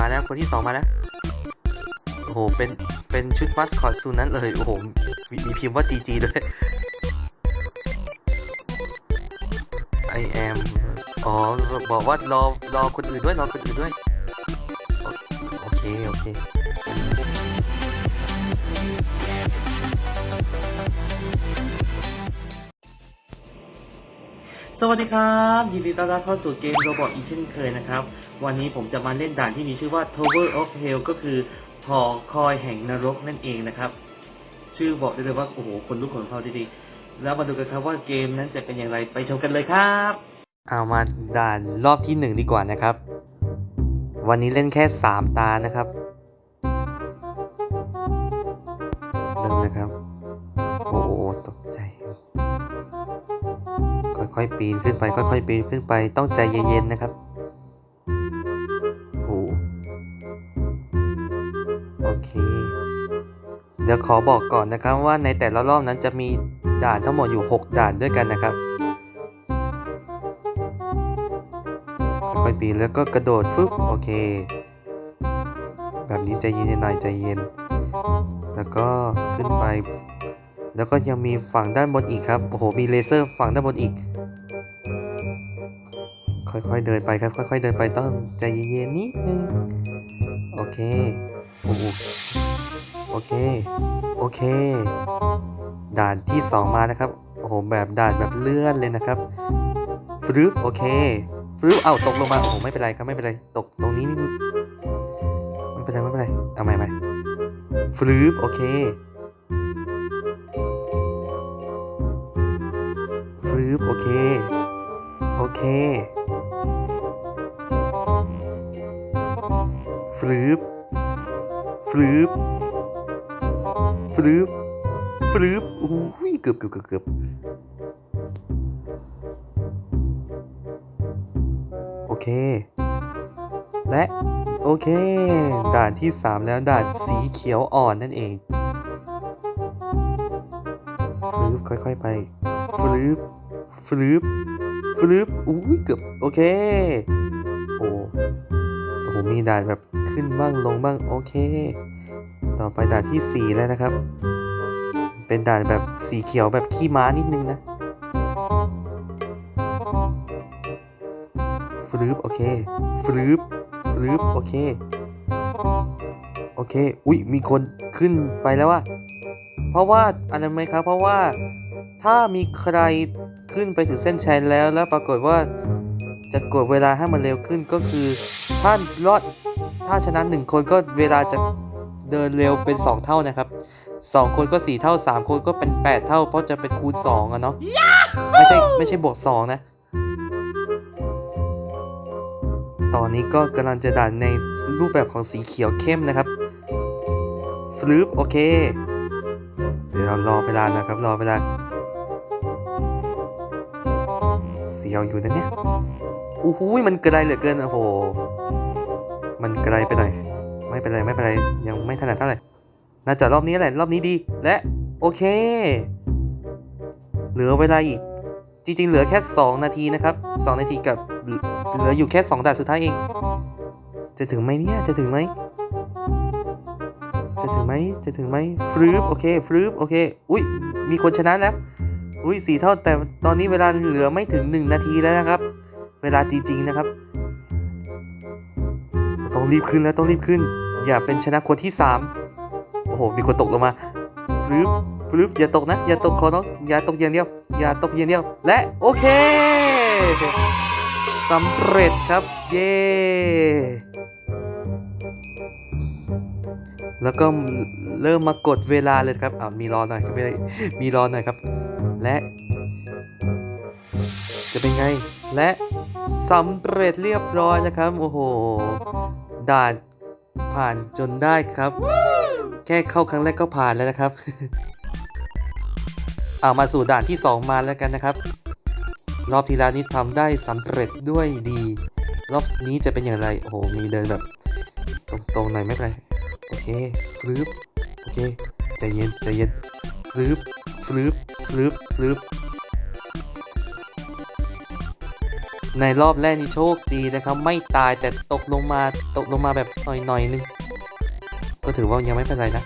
มาแล้วคนที่สองมาแล้ว โอ้โห เป็น เป็นชุดมัสคอตซูนั้นเลย โอ้โห มีมีพิมพ์ว่า GG ด้วย I am อ๋อ บอกว่ารอ รอคนอื่นด้วย รอคนอื่นด้วยโอโอเค โอเคสวัสดีครับ ยินดีต้อนรับเข้าสู่เกมโรบอทอีกเช่นเคยนะครับ วันนี้ผมจะมาเล่นด่านที่มีชื่อว่า Tower of Hell ก็คือหอคอยแห่งนรกนั่นเองนะครับ ชื่อบอกได้เลยว่า โอ้โห คนลุกขนพองดีๆ แล้วมาดูกันครับว่าเกมนั้นจะเป็นอย่างไรไปชมกันเลยครับ เอามาด่านรอบที่หนึ่งดีกว่านะครับ วันนี้เล่นแค่สามตานะครับเริ่มนะครับ โอ้โหตกใจค่อยๆปีนขึ้นไป ค่อยๆปีนขึ้นไปต้องใจเย็นๆนะครับ ดี๋ยวขอบอกก่อนนะครับว่าในแต่ละรอบนั้นจะมีด่านทั้งหมดอยู่ 6 ด่านด้วยกันนะครับค่อยๆปีนแล้วก็กระโดดฟึบโอเค แบบนี้ใจเย็นๆหน่อยใจเย็น แล้วก็ขึ้นไป แล้วก็ยังมีฝั่งด้านบนอีกครับโอ้โหมีเลเซอร์ฝั่งด้านบนอีก ค่อยๆเดินไปครับ ค่อย ๆ เดินไปต้องใจเย็นๆนิดนึงโอเคโอ้โห เค โอเค ด่านที่สองมานะครับ โอ้โห แบบด่านแบบเลื่อนเลยนะครับฟรึบโอเคฟรึบเอาตกลงมา โอ้โห ไม่เป็นไรครับ ไม่เป็นไร ตกตรงนี้นี่ไม่เป็นไร ไม่เป็นไร เอาใหม่ใหม่ฟรึบโอเคฟรึบโอเค โอเคฟรึบฟรึบ ฟรึบฟรึบโอ้ยเกือบเกือบเกือบเกือบโอเค และโอเค ด่านที่ 3 แล้วด่านสีเขียวอ่อนนั่นเองฟรึบค่อยๆไปฟรึบฟรึบฟรึบอุ้ยเกือบโอเค โอ้โหมีด่านแบบขึ้นบ้างลงบ้างโอเค ต่อไปด่านที่ 4 แล้วนะครับ เป็นด่านแบบสีเขียวแบบขี้ม้านิดนึงนะฟลืบโอเคฟลืบฟลืบโอเค โอเค อุ้ยมีคนขึ้นไปแล้วว่ะเพราะว่าอะไรไหมครับ เพราะว่าถ้ามีใครขึ้นไปถึงเส้นชัยแล้วแล้วปรากฏว่าจะกดเวลาให้มันเร็วขึ้นก็คือ ถ้ารอดถ้าชนะหนึ่งคนก็เวลาจะ เดินเร็วเป็น 2 เท่านะครับ 2 คนก็ 4 เท่า 3 คนก็เป็น 8 เท่า เพราะจะเป็นคูณ2อะเนาะไม่ใช่ไม่ใช่บวก 2 นะ ตอนนี้ก็กำลังจะด่านในรูปแบบของสีเขียวเข้มนะครับฟลิปโอเค เดี๋ยวเรารอเวลานะครับ รอเวลาเสียวอยู่นะเนี่ยโอ้โหมันไกลเหลือเกินโอ้โห มันไกลไปหน่อย ไม่เป็นไรไม่เป็นไรยังไม่ถนัดเท่าไหร่น่าจะรอบนี้แหละรอบนี้ดี และโอเค เหลือเวลาอีก จริงๆ เหลือแค่ 2 นาทีนะครับ 2 นาทีกับเหลืออยู่แค่ 2ด่านสุดท้ายเอง จะถึงไหมเนี่ยจะถึงไหมจะถึงไหมจะถึงไหมฟลืปโอเคฟลืปโอเค อุ้ยมีคนชนะแล้ว อุ้ยสี่เท่าแต่ตอนนี้เวลาเหลือไม่ถึง 1 นาทีแล้วนะครับ เวลาจริงๆนะครับ ต้องรีบขึ้นแล้วต้องรีบขึ้น อย่าเป็นชนะคนที่3โอ้โห มีคนตกลงมาฟลืปฟลืปอย่าตกนะ อย่าตกขอน้องอย่าตกอย่างเดียว อย่าตกอย่างเดียว และโอเคสำเร็จครับ เย้แล้วก็เริ่มมากดเวลาเลยครับอ่ามีรอหน่อยครับมีรอหน่อยครับ และ จะเป็นไง และสำเร็จเรียบร้อยนะครับ โอ้โห ด่าน ผ่านจนได้ครับ แค่เข้าครั้งแรกก็ผ่านแล้วนะครับ เอามาสู่ด่านที่ 2 มาแล้วกันนะครับ รอบที่แล้วนี้ทำได้สำเร็จด้วยดี รอบนี้จะเป็นอย่างไร โอ้โห มีเดินแบบ ตรงๆหน่อยไม่เป็นไร โอเคฟลืปโอเคใจเย็นใจเย็นฟลืปฟลืปฟลืปฟลืป ในรอบแรกนี่โชคดีนะครับ ไม่ตายแต่ตกลงมาตกลงมาแบบหน่อยๆนึง ก็ถือว่ายังไม่เป็นไรนะ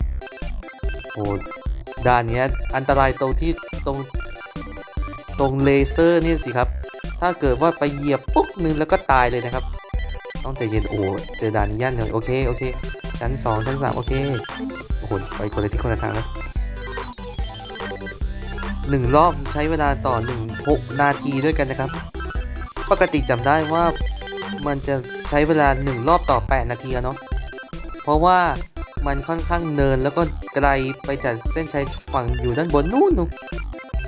โอ้ด่านนี้อันตรายตรงที่ตรงตรงเลเซอร์นี่สิครับ ถ้าเกิดว่าไปเหยียบปุ๊บนึงแล้วก็ตายเลยนะครับ ต้องใจเย็นโอ้โหเจอด่านนี้ย่านเลยโอเคโอเคชั้นสองชั้นสามโอเคโอ้โหไปคนละที่คนละทางแล้วหนึ่งรอบใช้เวลาต่อหนึ่งหกนาทีด้วยกันนะครับ ปกติจำได้ว่ามันจะใช้เวลาหนึ่งรอบต่อ 8 นาทีอะเนาะ เพราะว่ามันค่อนข้างเนินแล้วก็ไกลไปจากเส้นชัยฝั่งอยู่ด้านบนนู่นนู่น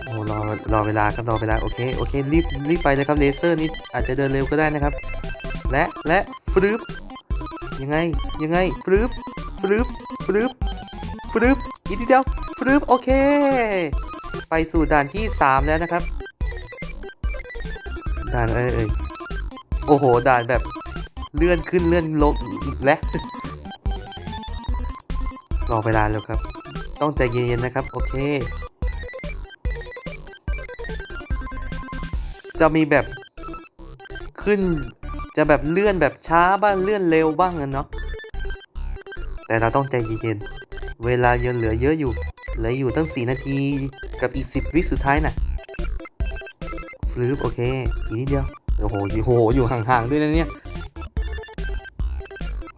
โอ้รอรอเวลาครับรอเวลาโอเคโอเครีบรีบไปเลยครับเลเซอร์นี่อาจจะเดินเร็วก็ได้นะครับ และและฟรึบยังไงยังไงฟรึบฟรึบฟรึบฟรึบอีกนิดเดียวฟรึบโอเค ไปสู่ด่านที่ 3 แล้วนะครับ ด่านเอ้ยเอ้ยโอ้โหด่านแบบเลื่อนขึ้นเลื่อนลงอีกแล้วรอเวลาแล้วครับ ต้องใจเย็นๆนะครับ โอเค จะมีแบบขึ้น จะแบบเลื่อนแบบช้าบ้างเลื่อนเร็วบ้างอะเนาะแต่เราต้องใจเย็นๆเวลายังเหลือเยอะอยู่ เหลืออยู่ตั้ง 4 นาทีกับอีก 10 วิสุดท้ายน่ะ ลืปโอเค อีกนิดเดียว โอ้โหอยู่โห อยู่ห่างๆด้วยนะเนี่ย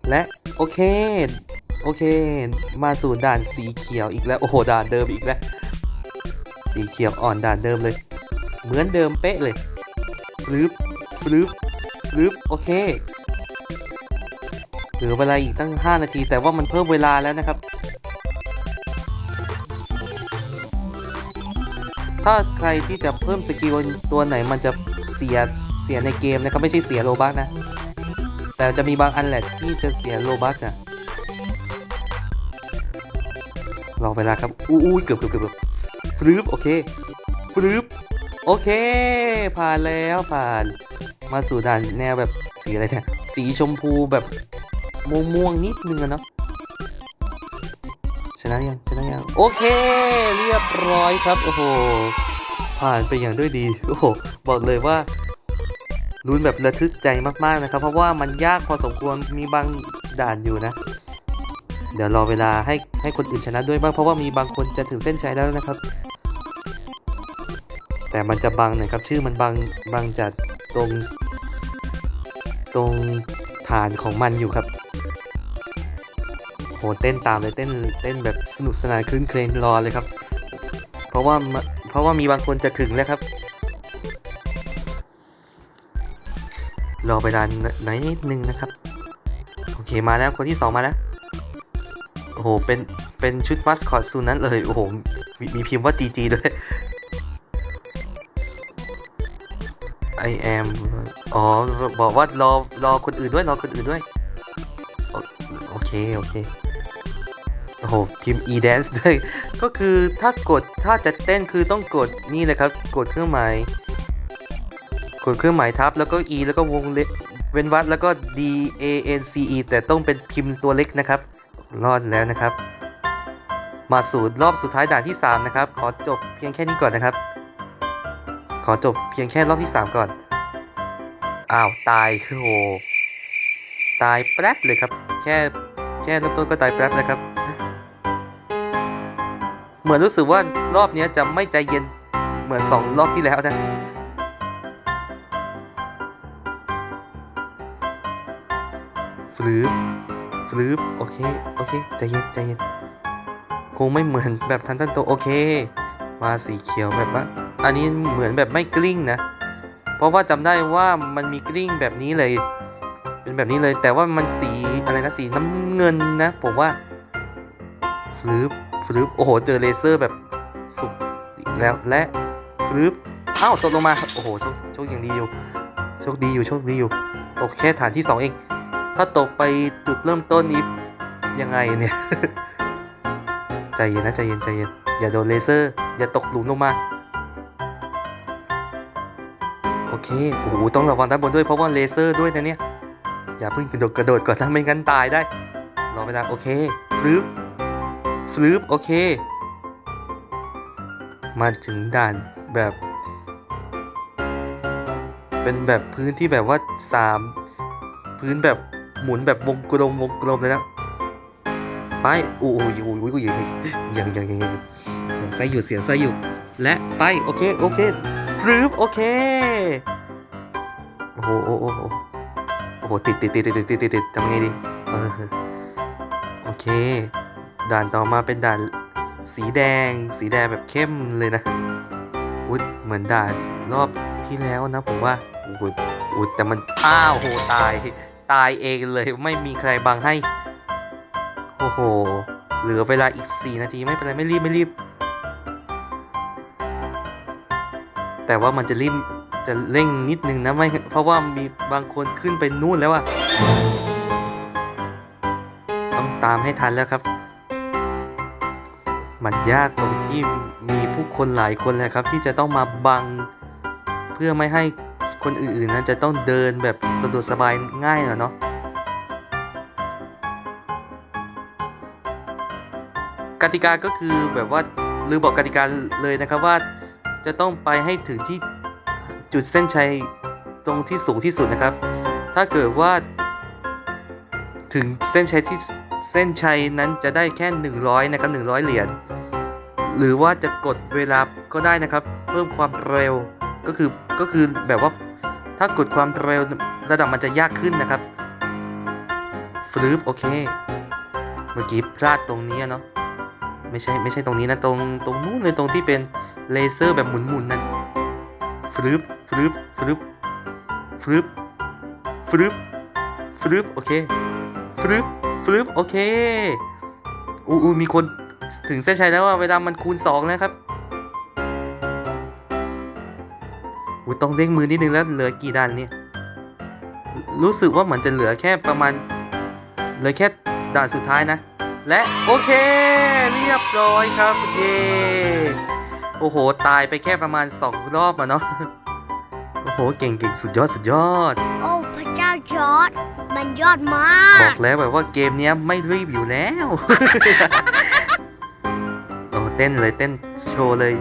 และ โอเค โอเค มาสู่ด่านสีเขียวอีกแล้ว โอ้โห ด่านเดิมอีกแล้ว สีเขียวอ่อนด่านเดิมเลย เหมือนเดิมเป๊ะเลยฟลืปฟลืปฟลืปโอเค เหลือเวลาอีกตั้ง 5 นาที แต่ว่ามันเพิ่มเวลาแล้วนะครับ ถ้าใครที่จะเพิ่มสกิลตัวไหนมันจะเสียเสียในเกมนะครับไม่ใช่เสียโลบักนะ แต่จะมีบางอันแหละที่จะเสียโลบักอะรอเวลาครับอู้อู้เกือบเกือบเกือบเกือบฟลืปโอเคฟลืปโอเค ผ่านแล้วผ่าน มาสู่ด่านแนวแบบสีอะไรเนี่ยสีชมพูแบบม่วงม่วงๆนิดนึงอะเนาะ ชนะยังชนะยังโอเค เรียบร้อยครับโอ้โหผ่านไปอย่างด้วยดีโอ้โหบอกเลยว่าลุ้นแบบระทึกใจมากๆนะครับ เพราะว่ามันยากพอสมควรมีบางด่านอยู่นะ เดี๋ยวรอเวลาให้ให้คนอื่นชนะด้วยบ้างเพราะว่ามีบางคนจะถึงเส้นชัยแล้วนะครับ แต่มันจะบังหน่อยครับชื่อมันบังบังจากตรง ตรงฐานของมันอยู่ครับ เต้นตามเลยเต้นเต้นแบบสนุกสนานคลื้นเครงรอเลยครับ เพราะว่าเพราะว่ามีบางคนจะถึงแล้วครับ รอเวลาไหนนิดนึงนะครับ โอเคมาแล้วคนที่สองมาแล้วโอ้โหเป็นเป็นชุดมัสคอตซูนั้นเลยโอ้โหมีมีพิมพ์ว่า GG ด้วย I am อ๋อ บอกว่ารอรอคนอื่นด้วย รอคนอื่นด้วย โอเค โอเค โอ้โหพิมพ์ e dance ด้วย ก็คือถ้ากดถ้าจะเต้นคือต้องกดนี่เลยครับ กดเครื่องหมาย กดเครื่องหมายทับแล้วก็ e แล้วก็วงเล็บเว้นวรรคแล้วก็ d a n c e แต่ต้องเป็นพิมพ์ตัวเล็กนะครับ รอดแล้วนะครับ มาสู่รอบสุดท้ายด่านที่ 3 นะครับ ขอจบเพียงแค่นี้ก่อนนะครับ ขอจบเพียงแค่รอบที่ 3 ก่อน อ้าวตายคือโหตายแป๊บเลยครับ แค่แค่เริ่มต้นก็ตายแป๊บเลยครับ เหมือนรู้สึกว่ารอบนี้จะไม่ใจเย็นเหมือน 2 รอบที่แล้วนะฟลืปฟลืปโอเค โอเค ใจเย็น ใจเย็น คงไม่เหมือนแบบทันตันโต โอเค มาสีเขียวแบบว่า อันนี้เหมือนแบบไม่กลิ้งนะ เพราะว่าจำได้ว่ามันมีกลิ้งแบบนี้เลย เป็นแบบนี้เลย แต่ว่ามันสีอะไรนะ สีน้ำเงินนะ ผมว่าฟลืป ฟลืปโอ้โห เจอเลเซอร์แบบสุกแล้วและฟลืปอ้าวตกลงมา โอ้โห โชคโชคยังดีอยู่ โชคดีอยู่ โชคดีอยู่ ตกแค่ฐานที่สองเอง ถ้าตกไปจุดเริ่มต้นนี้ยังไงเนี่ย ใจเย็นนะใจเย็นใจเย็น อย่าโดนเลเซอร์ อย่าตกหลุมลงมา โอเค โอ้โห ต้องระวังด้านบนด้วยเพราะว่าเลเซอร์ด้วยนะเนี่ย อย่าเพิ่งกระโดดกระโดดก่อนถ้าไม่งั้นตายได้ รอเวลาโอเคฟลื สลืปโอเค มาถึงด่านแบบ เป็นแบบพื้นที่แบบว่าสามพื้นแบบหมุนแบบวงกลมวงกลมเลยนะไปโอ้ยโอ้ยโอ้ยโอ้ยยังย่างอย่างเสียงไส้อยู่เสียงไส้อยู่ และไปโอเคโอเครืปโอเคโอ้โหโอ้โหอ้ติดติดติดติดติดติดติดทำไงดีเออโอเค ด่านต่อมาเป็นด่านสีแดง สีแดงแบบเข้มเลยนะอุ๊ยเหมือนด่านรอบที่แล้วนะผมว่าอุ๊ยอุ๊ยแต่มันอ้าวโหตาย ตายเองเลยไม่มีใครบังให้ โอ้โห เหลือเวลาอีก 4 นาทีไม่เป็นไรไม่รีบไม่รีบ แต่ว่ามันจะรีบจะเร่งนิดนึงนะไม่เพราะว่ามีบางคนขึ้นไปนู่นแล้วอะต้องตามให้ทันแล้วครับ มันยากตรงที่มีผู้คนหลายคนเลยครับ ที่จะต้องมาบัง เพื่อไม่ให้คนอื่นๆนั้นจะต้องเดินแบบสะดวกสบายง่ายหน่อยเนาะกติกาก็คือแบบว่าลืมบอกกติกาเลยนะครับว่าจะต้องไปให้ถึงที่จุดเส้นชัยตรงที่สูงที่สุดนะครับ ถ้าเกิดว่า ถึงเส้นชัยที่เส้นชัยนั้นจะได้แค่ 100 นะครับ 100 เหรียญ หรือว่าจะกดเวลาก็ได้นะครับ เพิ่มความเร็วก็คือก็คือแบบว่าถ้ากดความเร็วระดับมันจะยากขึ้นนะครับฟลืปโอเค เมื่อกี้พลาดตรงนี้เนาะไม่ใช่ไม่ใช่ตรงนี้นะตรงตรงนู้นเลยตรงที่เป็นเลเซอร์แบบหมุนๆนั่นฟลืปฟลืปฟลืปฟลืปฟลืปฟลืปโอเคฟลืปฟลืปโอเคอู้อูมีคน ถึงเส้นชัยแล้วว่าเวลามันคูณ2แล้วครับอูต้องเร่งมือนิดนึงแล้วเหลือกี่ด้านเนี่ย รู้สึกว่าเหมือนจะเหลือแค่ประมาณ เหลือแค่ด่านสุดท้ายนะ และโอเค เรียบร้อยครับเย้โอ้โห ตายไปแค่ประมาณ 2 รอบอะเนาะโอ้โห เก่งเก่งสุดยอดสุดยอด โอ้พระเจ้าจอร์ดมันยอดมาบอกกแล้วแบบว่าเกมเนี้ยไม่รีบอยู่แล้วโอ้ เต้นเลยเต้นโชว์เลย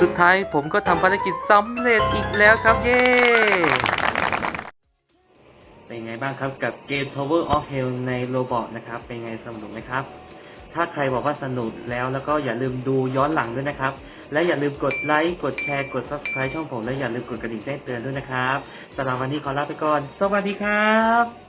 สุดท้ายผมก็ทำภารกิจสำเร็จอีกแล้วครับเย้ เป็นไงบ้างครับกับเกม Tower of Hell ในโรบอทนะครับ เป็นไงสนุกไหมครับ ถ้าใครบอกว่าสนุกแล้วแล้วก็อย่าลืมดูย้อนหลังด้วยนะครับ และอย่าลืมกดไลค์ กดแชร์ กด subscribe ช่องผม และอย่าลืมกดกระดิ่งแจ้งเตือนด้วยนะครับสำหรับวันนี้ขอลาไปก่อน สวัสดีครับ